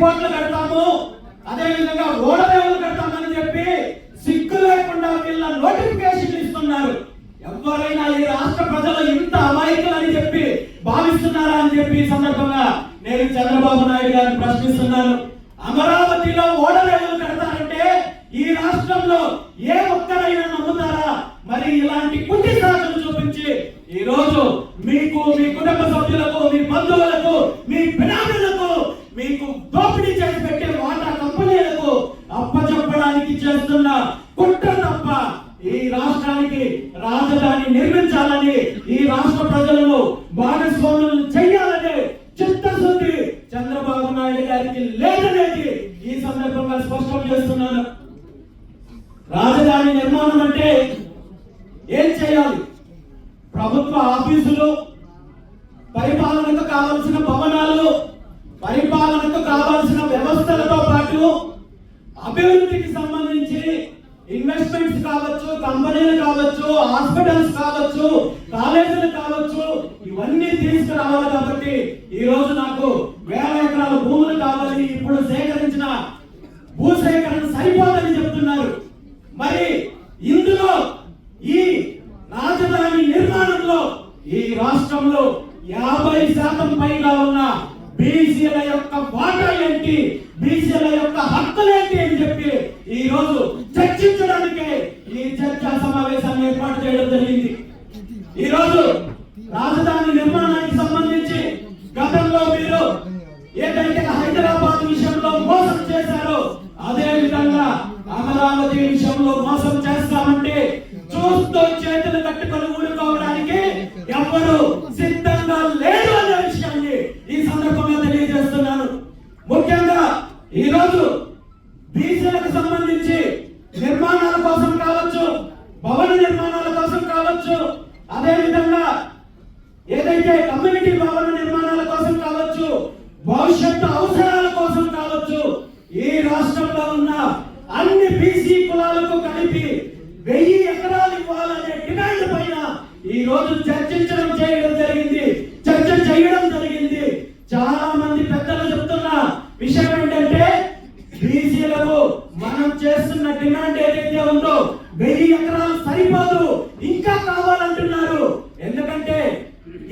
కోట్లు కడతాము. అదే విధంగా రోడ్ల కడతామని చెప్పి సిగ్గు లేకుండా వీళ్ళ నోటిఫికేషన్ ఇస్తున్నారు. ఎవరైనా ఈ రాష్ట్ర ప్రజలు ఇంత అమాయకులు అని చెప్పి భావిస్తున్నారా అని చెప్పి ఈ సందర్భంగా నేను చంద్రబాబు నాయుడు గారిని ప్రశ్నిస్తున్నాను. అమరావతిలో ఓడరేవులు కడతారంటే ఈ రాష్ట్రంలో ఏ ఒక్కరైనా నమ్ముతారా? మరి ఇలాంటి కుటి సాధన చూపించి ఈ రోజు మీకు మీ కుటుంబ సభ్యులకు మీ బంధువులకు మీ చేస్తున్న కుట్ర తప్ప ఈ రాష్ట్రానికి రాజధాని నిర్మించాలని ఈ రాష్ట్ర ప్రజలను భాగస్వాములను చేయాలని చిత్తశుద్ధి చంద్రబాబు నాయుడు గారికి లేదనేది ఈ సందర్భంగా స్పష్టం చేస్తున్నాను. రాజధాని నిర్మాణం అంటే ఏం చేయాలి? ప్రభుత్వ ఆఫీసులు పరిపాలనకు కావలసిన భవనాలు పరిపాలనకు కావాల్సిన వ్యవస్థలతో పాటు అభివృద్ధికి సంబంధించి ఇన్వెస్ట్మెంట్స్ కావచ్చు కంపెనీలు కావచ్చు హాస్పిటల్స్ కావచ్చు కాలేజీలు కావచ్చు ఇవన్నీ తీసుకురావాలి కాబట్టి ఈ రోజు నాకు వేల ఎకరాల భూములు కావాలి. ఇప్పుడు సేకరించిన భూ సేకరణ సరిపోదని చెప్తున్నారు. మరి ఇందులో ఈ రాజధాని నిర్మాణంలో ఈ రాష్ట్రంలో యాభై శాతం పైగా ఉన్న బీసీల యొక్క వాటా ఏంటి బీసీల యొక్క హక్కులు ఏంటి అని చెప్పి ఈ రోజు చర్చించడానికి ఈ చర్చా సమావేశాన్ని ఏర్పాటు చేయడం జరిగింది. ఈ రోజు రాజధాని నిర్మాణానికి సంబంధించి గతంలో మీరు ఏదైతే హైదరాబాద్ విషయంలో మోసం చేశారో అదే విధంగా అమరావతి విషయంలో మోసం చేస్తామంటే చూస్తూ చేతులు కట్టుకొని ఊరుకోవడానికి ఎవరు సిద్ధంగా లేదు అనే విషయాన్ని ఈ సందర్భంగా తెలియజేస్తున్నాను. ముఖ్యంగా ఈ రోజు బీసీలకు సంబంధించి నిర్మాణాల కోసం కావచ్చు భవన నిర్మాణాల కోసం కావచ్చు. అదే విధంగా ఏదైతే కమ్యూనిటీ భవన నిర్మాణాల కోసం కావచ్చు భవిష్యత్తు అవసరాల కోసం కావచ్చు ఈ రాష్ట్రంలో ఉన్న అన్ని బీసీ కులాలు బీసీలకు మనం చేస్తున్న డిమాండ్ ఏదైతే ఉందో వెయ్యి ఎకరాలు సరిపోదు ఇంకా కావాలంటున్నారు. ఎందుకంటే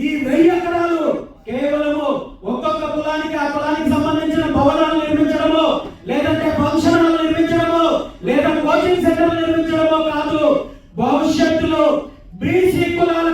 ఈ వెయ్యి ఎకరాలు కేవలము ఒక్కొక్క కులానికి ఆ కులానికి సంబంధించిన భవనాలు నిర్మించడము లేదంటే ఫంక్షన్ హాల్ నిర్మించడము లేదా కోచింగ్ సెంటర్లు నిర్మించడము కాదు. భవిష్యత్తులో బీసీ కులాల